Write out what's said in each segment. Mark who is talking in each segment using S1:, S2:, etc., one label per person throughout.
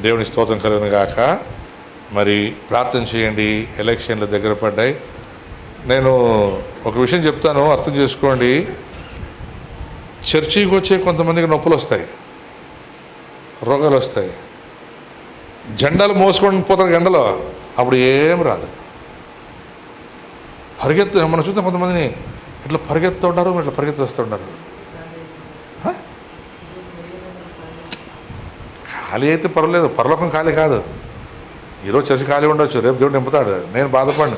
S1: దేవుని స్తోత్రం కలిగిన గాక. మరి ప్రార్థన చేయండి ఎలక్షన్లు దగ్గర పడ్డాయి. నేను ఒక విషయం చెప్తాను అర్థం చేసుకోండి. చర్చికి వచ్చే కొంతమందికి నొప్పులు వస్తాయి రోగాలు వస్తాయి. జెండాలు మోసుకొని పోతారు ఎండలో అప్పుడు ఏం రాదు. పరిగెత్తు మనం చూస్తే కొంతమందిని ఇట్లా పరిగెత్తు ఉంటారు ఇట్లా పరిగెత్తు వస్తుంటారు ఖాళీ అయితే పర్వాలేదు. పరలోకం ఖాళీ కాదు. ఈరోజు చర్చ ఖాళీ ఉండొచ్చు. రేపు దేవుడు నింపుతాడు. నేను బాధపడిన.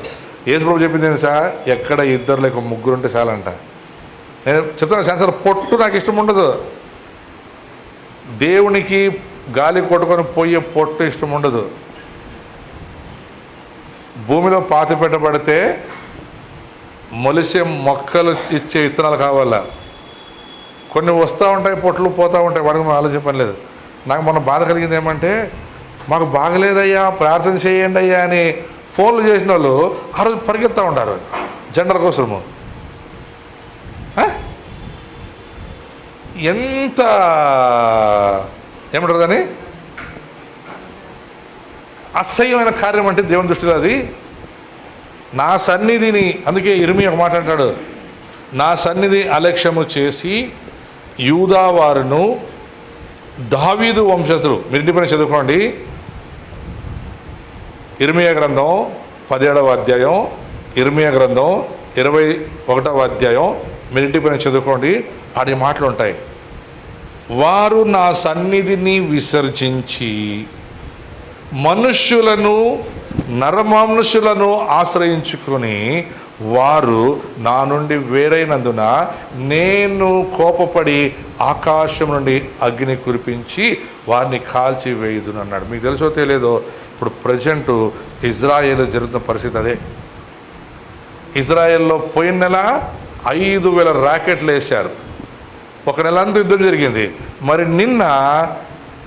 S1: యేసు ప్రభు చెప్పింది నేను సార్? ఎక్కడ ఇద్దరు లేక ముగ్గురు ఉంటే చాలంట. నేను చెప్తాను సెన్సర్ పొట్టు నాకు ఇష్టం ఉండదు. దేవునికి గాలి కొట్టుకొని పోయే పొట్టు ఇష్టం ఉండదు. భూమిలో పాతి పెట్టబడితే మొలిసే మొక్కలు ఇచ్చే విత్తనాలు కావాలా? కొన్ని వస్తూ ఉంటాయి పొట్లు పోతూ ఉంటాయి. వాడికి మనం ఆలోచన పని లేదు. నాకు మొన్న బాధ కలిగింది ఏమంటే మాకు బాగలేదయ్యా ప్రార్థన చేయండి అయ్యా అని ఫోన్లు చేసిన వాళ్ళు ఆ రోజు పరిగెత్తా ఉంటారు జనరల్ కోసము. ఎంత ఏమంటారు దాన్ని? అసహ్యమైన కార్యం అంటే దేవుని దృష్టిలో అది. నా సన్నిధిని అందుకే ఇరిమి ఒక మాట అంటాడు నా సన్నిధి అలక్ష్యము చేసి యూదా వారును దావీదు వంశస్థులు. మీరు ఇంటి చదువుకోండి. ఇర్మియ గ్రంథం పదిహేడవ అధ్యాయం ఇర్మియ గ్రంథం ఇరవై ఒకటవ అధ్యాయం. మీరు ఇంటి చదువుకోండి. ఆడి మాటలు ఉంటాయి. వారు నా సన్నిధిని విసర్జించి మనుష్యులను నరమానుషులను ఆశ్రయించుకొని వారు నా నుండి వేరైనందున నేను కోపపడి ఆకాశం నుండి అగ్ని కురిపించి వారిని కాల్చి వేయుదును అన్నాడు. మీకు తెలుసో తెలియదో ఇప్పుడు ప్రజెంట్ ఇజ్రాయేల్ జరుగుతున్న పరిస్థితి అదే. ఇజ్రాయెల్లో పోయిన నెల ఐదు వేల ర్యాకెట్లు వేశారు. ఒక నెల అంతా యుద్ధం జరిగింది. మరి నిన్న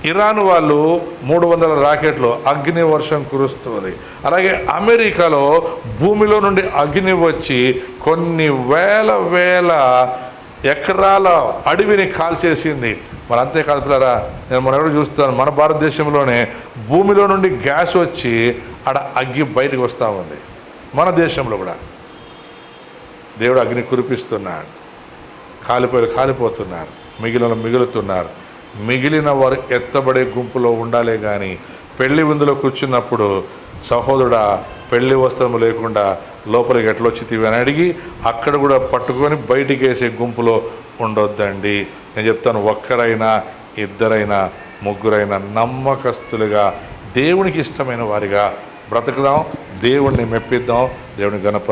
S1: ఇరాన్ వాళ్ళు మూడు వందల రాకెట్లు అగ్ని వర్షం కురుస్తుంది అలాగే అమెరికాలో భూమిలో నుండి అగ్ని వచ్చి కొన్ని వేల వేల ఎకరాల అడవిని కాల్చేసింది. మరి అంతేకాదు పిల్లరా నేను మన ఎవరు చూస్తాను మన భారతదేశంలోనే భూమిలో నుండి గ్యాస్ వచ్చి ఆడ అగ్గి బయటకు వస్తూ ఉంది. మన దేశంలో కూడా. దేవుడు అగ్ని కురిపిస్తున్నాడు. కాలిపోయి కాలిపోతున్నారు. మిగిలిన మిగులుతున్నారు. మిగిలిన వారు ఎత్తబడే గుంపులో ఉండాలే కానీ పెళ్ళి విందులో కూర్చున్నప్పుడు సహోదరుడా పెళ్ళి వస్త్రము లేకుండా లోపలికి ఎట్లా వచ్చితివి అని అడిగి అక్కడ కూడా పట్టుకొని బయటికి వేసే గుంపులో ఉండొద్దండి. నేను చెప్తాను ఒక్కరైనా ఇద్దరైనా ముగ్గురైనా నమ్మకస్తులుగా దేవునికి ఇష్టమైన వారిగా బ్రతకదాం దేవుణ్ణి మెప్పిద్దాం దేవుని గణప